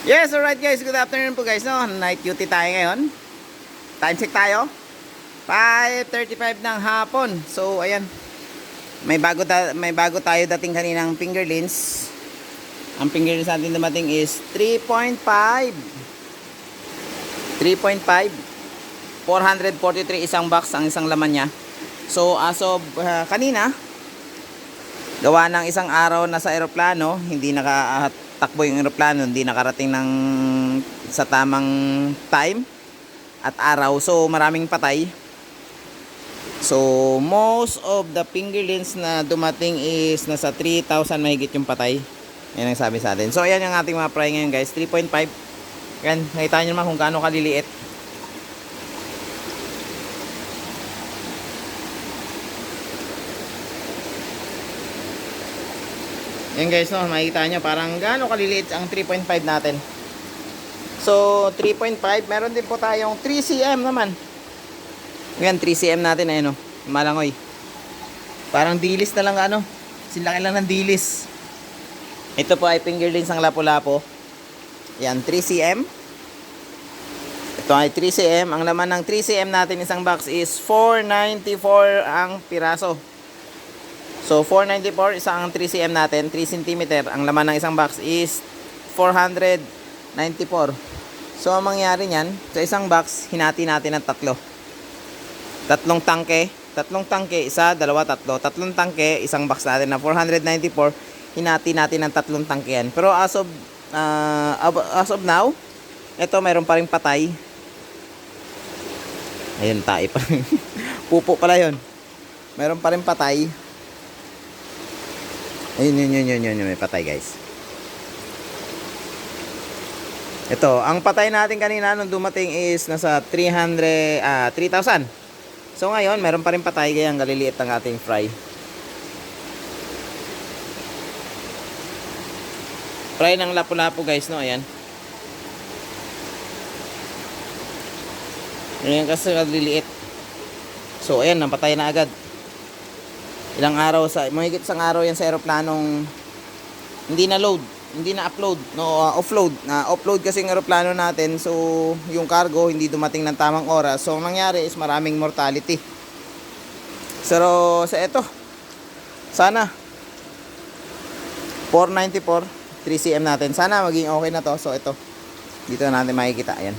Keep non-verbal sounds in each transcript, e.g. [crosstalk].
Yes, alright guys. Good afternoon po guys. No? Night duty tayo ngayon. Time check tayo. 5.35 ng hapon. So, ayan. May bago, ta- may bago tayo dating kaninang fingerlings. Ang fingerlings natin dumating is 3.5. 3.5. 443 isang box ang isang laman niya. So, as of uh, kanina, gawa ng isang araw na sa eroplano, hindi nakatakbo yung eroplano, hindi nakarating ng sa tamang time at araw. So, maraming patay. So, most of the fingerlings na dumating is nasa 3,000 mahigit yung patay. Yan ang sabi sa atin. So, ayan yung ating mga fry ngayon guys. 3.5. Yan, nakita nyo naman kung gaano kaliliit. Yan guys, no, makikita nyo parang gaano kaliliit ang 3.5 natin. So, 3.5, meron din po tayong 3cm naman. Yan, 3cm natin, ayun, no, malangoy. Parang dilis na lang, ano, silaki lang ng dilis. Ito po ay fingerlings ng lapu-lapo. Yan, 3cm. Ito ay 3cm. Ang laman ng 3cm natin isang box is 494 ang piraso. So 494 isang 3cm natin, 3 cm. Ang laman ng isang box is 494. So ang mangyari niyan, sa isang box, hinati natin ng tatlo. Tatlong tangke, tatlong tangke, isa, dalawa, tatlo. Tatlong tangke, isang box natin na 494, hinati natin ng tatlong tangke yan. Pero as of uh, as of now, ito meron pa rin patay. Ayun, tayo pa. [laughs] Pupo pala yun. Meron pa rin patay. Ayun, yun, yun, yun, yun, yun, may patay guys. Ito, ang patay natin kanina nung dumating is nasa 300, ah, 3,000. So ngayon, meron pa rin patay kaya ang galiliit ng ating fry. Fry ng lapu-lapu guys, no? Ayan. Ayan kasi galiliit. So ayan, napatay na agad ilang araw sa mahigit isang araw yan sa eroplanong hindi na load hindi na upload no uh, offload. Na offload kasi yung eroplano natin so yung cargo hindi dumating ng tamang oras. So ang nangyari is maraming mortality. Pero sa ito sana 494 3cm natin. Sana maging okay na to. So ito dito na natin makikita. Ayan.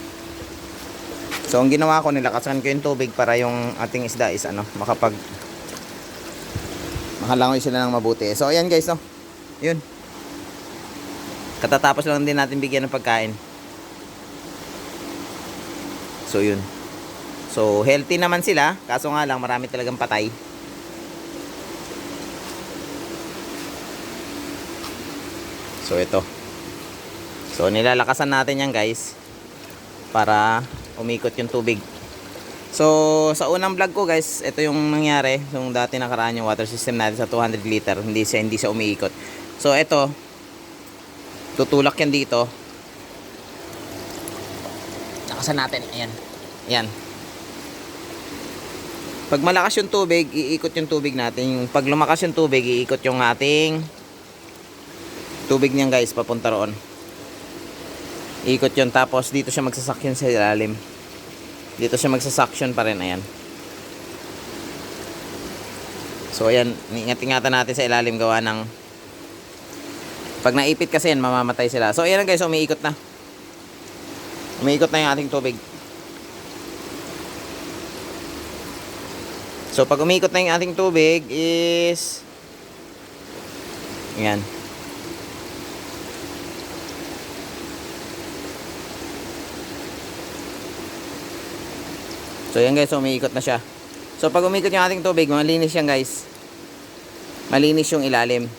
So ang ginawa ko nilakasan ko yung tubig para yung ating isda is ano makapag makalangoy sila ng mabuti. So, ayan guys, no. Yun. Katatapos lang din natin bigyan ng pagkain. So, yun. So, healthy naman sila. Kaso nga lang, marami talagang patay. So, ito. So, nilalakasan natin yan guys. Para umikot yung tubig. So, sa unang vlog ko guys, ito yung nangyari. Yung dati nakaraan yung water system natin sa 200 liter. Hindi siya, hindi siya umiikot. So, ito. Tutulak yan dito. Nakasan natin. Ayan. Ayan. Pag malakas yung tubig, iikot yung tubig natin. Pag lumakas yung tubig, iikot yung ating tubig niyan guys, papunta roon. Ikot yun. Tapos, dito siya magsasakyan sa ilalim dito siya magsa-suction pa rin ayan. So ayan ingat-ingatan natin sa ilalim gawa ng pag naipit kasi yan mamamatay sila. So ayan guys umiikot na. Umiikot na yung ating tubig. So pag umiikot na yung ating tubig is ayan So yan guys, umiikot na siya. So pag umikot yung ating tubig, malinis yan guys. Malinis yung ilalim.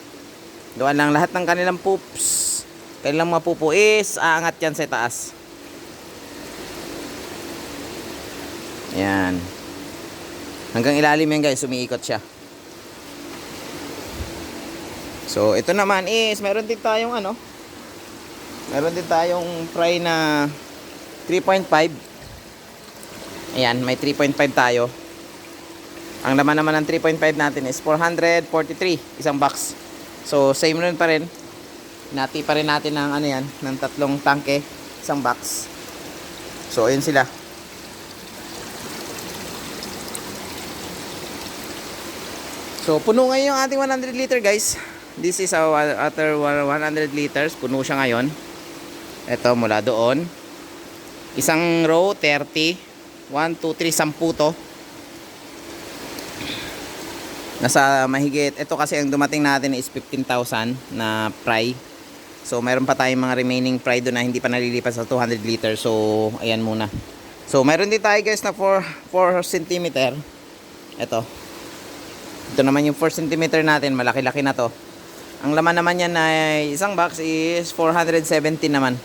Doon lang lahat ng kanilang poops. Kanilang mga pupo aangat yan sa taas. Yan. Hanggang ilalim yan guys, umiikot siya. So ito naman is, meron din tayong ano, meron din tayong fry na 3.5 Ayan, may 3.5 tayo. Ang laman naman ng 3.5 natin is 443, isang box. So, same rin pa rin. Inati pa rin natin ng ano yan, ng tatlong tangke, isang box. So, ayun sila. So, puno ngayon yung ating 100 liter guys. This is our other 100 liters. Puno siya ngayon. Ito, mula doon. Isang row, 30. 1, 2, 3, 10 to. Nasa mahigit. Ito kasi ang dumating natin is 15,000 na fry. So, mayroon pa tayong mga remaining fry doon na hindi pa nalilipas sa 200 liters. So, ayan muna. So, mayroon din tayo guys na 4, 4 cm. Ito. Ito naman yung 4 cm natin. Malaki-laki na to. Ang laman naman yan na isang box is 470 naman.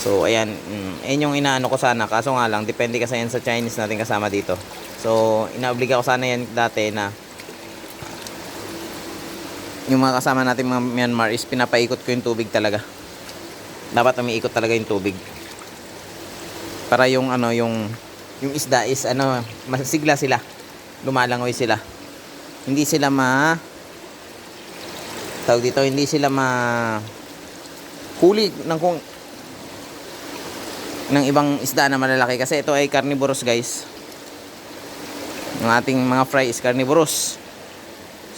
So, ayan. Mm, yung inaano ko sana. Kaso nga lang, depende kasi yan sa Chinese natin kasama dito. So, inaobliga ko sana yan dati na yung mga kasama natin mga Myanmar is pinapaikot ko yung tubig talaga. Dapat umiikot talaga yung tubig. Para yung ano, yung yung isda is ano, masigla sila. Lumalangoy sila. Hindi sila ma tawag dito, hindi sila ma huli ng kung ng ibang isda na malalaki. Kasi ito ay carnivorous guys. Ang ating mga fry is carnivorous.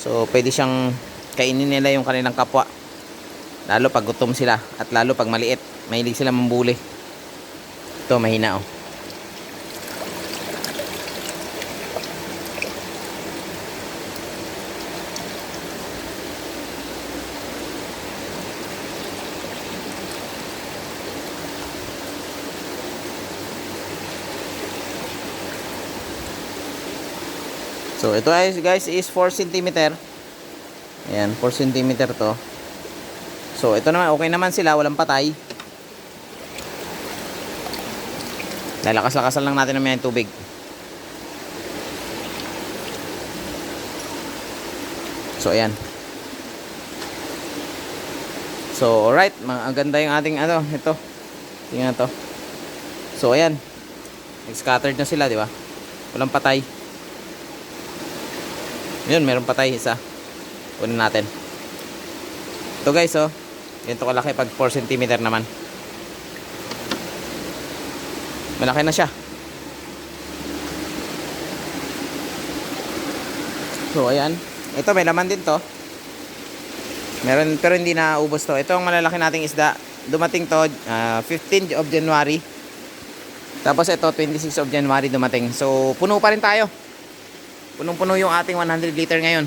So pwede siyang kainin nila yung kanilang kapwa. Lalo pag gutom sila at lalo pag maliit. Mahilig sila mambuli. Ito mahina oh So ito ay guys is 4 cm. Ayan, 4 cm to. So ito naman okay naman sila, walang patay. Lalakas-lakasan lang natin naman yung tubig. So ayan. So alright, ang ganda yung ating ano, ito. Tingnan to. So ayan. Nag-scattered na sila, di ba? Walang patay. Yun, meron patay isa. Kunin natin. Ito guys, oh. Ganito kalaki pag 4 cm naman. Malaki na siya. So, ayan. Ito, may laman din to. Meron, pero hindi na ubos to. Ito ang malalaki nating isda. Dumating to, ah, 15 of January. Tapos ito, 26 of January dumating. So, puno pa rin tayo. Punong-puno yung ating 100 liter ngayon.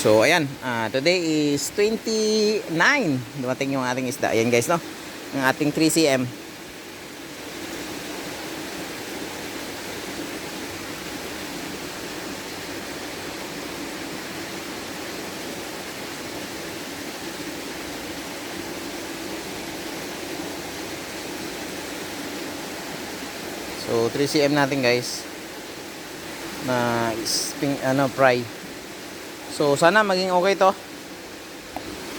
So, ayan. ah, today is 29. Dumating yung ating isda. Ayan guys, no? Ang ating 3cm. So 3cm natin guys na spring ano fry. So sana maging okay to.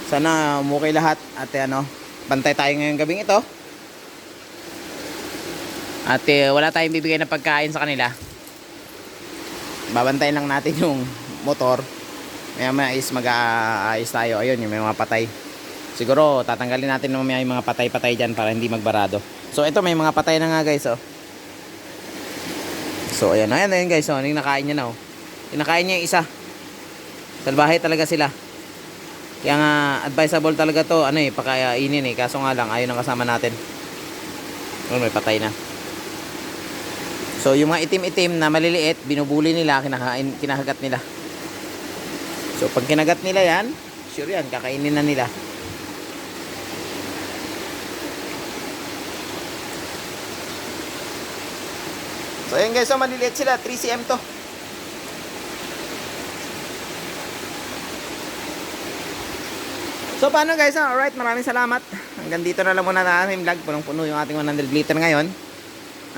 Sana umukay lahat at eh, ano, bantay tayo ngayong gabing ito. At eh, wala tayong bibigay na pagkain sa kanila. Babantayan lang natin [laughs] yung motor. Maya maya is mag-aayos tayo. Ayun, yung may mga patay. Siguro tatanggalin natin mamaya yung mga patay-patay dyan para hindi magbarado. So ito may mga patay na nga guys oh. So, ayan. Ayan, ayan guys. So, ano yung nakain niya na, oh. Kinakain niya yung isa. Salbahe talaga sila. Kaya nga, advisable talaga to, ano eh, pakainin eh. Kaso nga lang, ayaw ng kasama natin. Oh, may patay na. So, yung mga itim-itim na maliliit, binubuli nila, kinakain, kinahagat nila. So, pag kinagat nila yan, sure yan, kakainin na nila. So ayan guys, so maliliit sila, 3cm to. So paano guys, ah? alright, maraming salamat. Hanggang dito na lang muna na ating vlog. Punong-puno yung ating 100 liter ngayon.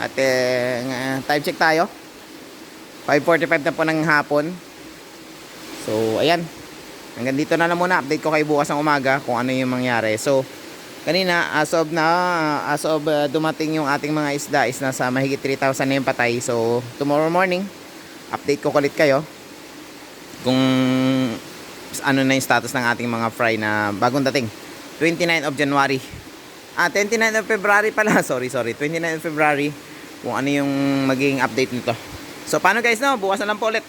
At nga- time check tayo. 5.45 na po ng hapon. So ayan. Hanggang dito na lang muna. Update ko kayo bukas ng umaga kung ano yung mangyari. So, kanina as of na as of uh, dumating yung ating mga isda is nasa mahigit 3,000 na yung patay. So, tomorrow morning, update ko ulit kayo. kung ano na yung status ng ating mga fry na bagong dating. 29 of January. Ah, 29 of February pala. [laughs] Sorry, sorry. 29 of February. Kung ano yung magiging update nito. So, paano guys, no? Bukas na lang po ulit.